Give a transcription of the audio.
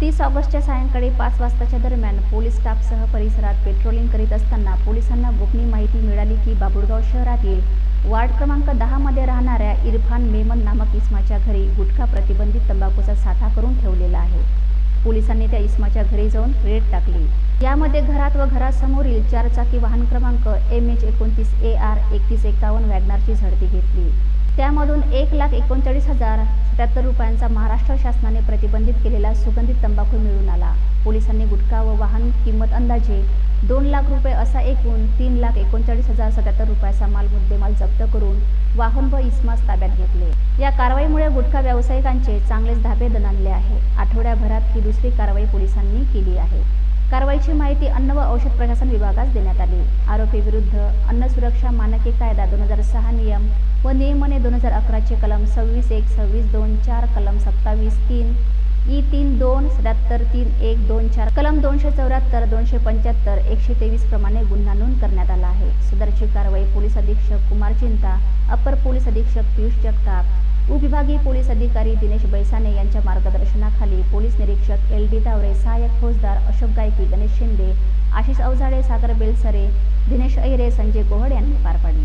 तीस ऑगस्टच्या सायंकाळी पाच वाजताच्या दरम्यान पोलीस स्टाफसह परिसरात पेट्रोलिंग करीत असताना पोलिसांना गोपनीय माहिती मिळाली की बाबुळगाव शहरातील वार्ड क्रमांक दहामध्ये राहणाऱ्या इरफान मेमन नामक इस्माच्या घरी गुटखा प्रतिबंधित तंबाखूचा साठा करून ठेवलेला आहे. पोलिसांनी त्या इस्माच्या घरी जाऊन रेड टाकली. यामध्ये घरात व घरासमोरील चारचाकी वाहन क्रमांक एम एच एकोणतीस ए आर एकतीस एकावन्न वॅगनारची झडती घेतली. त्यामधून एक लाख एकोणचाळीस हजार सत्याहत्तर रुपयांचा महाराष्ट्र शासनाने प्रतिबंधित केलेला सुगंधित तंबाखू मिळून आला. पोलिसांनी गुटखा व वाहन किंमत अंदाजे दोन लाख रुपये असा एकूण तीन लाख एकोणचाळीस हजार सत्याहत्तर रुपयाचा माल मुद्देमाल जप्त करून वाहन व इस्मास ताब्यात घेतले. या कारवाईमुळे गुटखा व्यावसायिकांचे चांगलेच धाबे दणाणले आहे आठवड्याभरात ही दुसरी कारवाई पोलिसांनी केली आहे. कारवाईची माहिती अन्न व औषध प्रशासन विभागास देण्यात आली. आरोपी विरुद्ध अन्न सुरक्षा मानके कायदा दोन हजार सहा नियम व नियमने दोन हजार अकराचे कलम सव्वीस एक सव्वीस दोन चार कलम सत्तावीस तीन ई तीन दोन सत्याहत्तर तीन एक दोन चार कलम दोनशे चौऱ्याहत्तर दोनशे पंच्याहत्तर एकशे तेवीस प्रमाणे गुन्हा नोंद करण्यात आला आहे. सदरची कारवाई पोलीस अधीक्षक कुमार चिंता अपर पोलीस अधीक्षक पियुष जगताप उपविभागीय पोलीस अधिकारी दिनेश बैसाने यांच्या मार्गदर्शनाखाली पोलीस निरीक्षक एल डी तावरे सहाय्यक फौजदार अशोक गायकी गणेश शिंदे आशिष अवजाडे सागर बेलसरे दिनेश ऐरे संजय गोहड यांनी पार पाडली.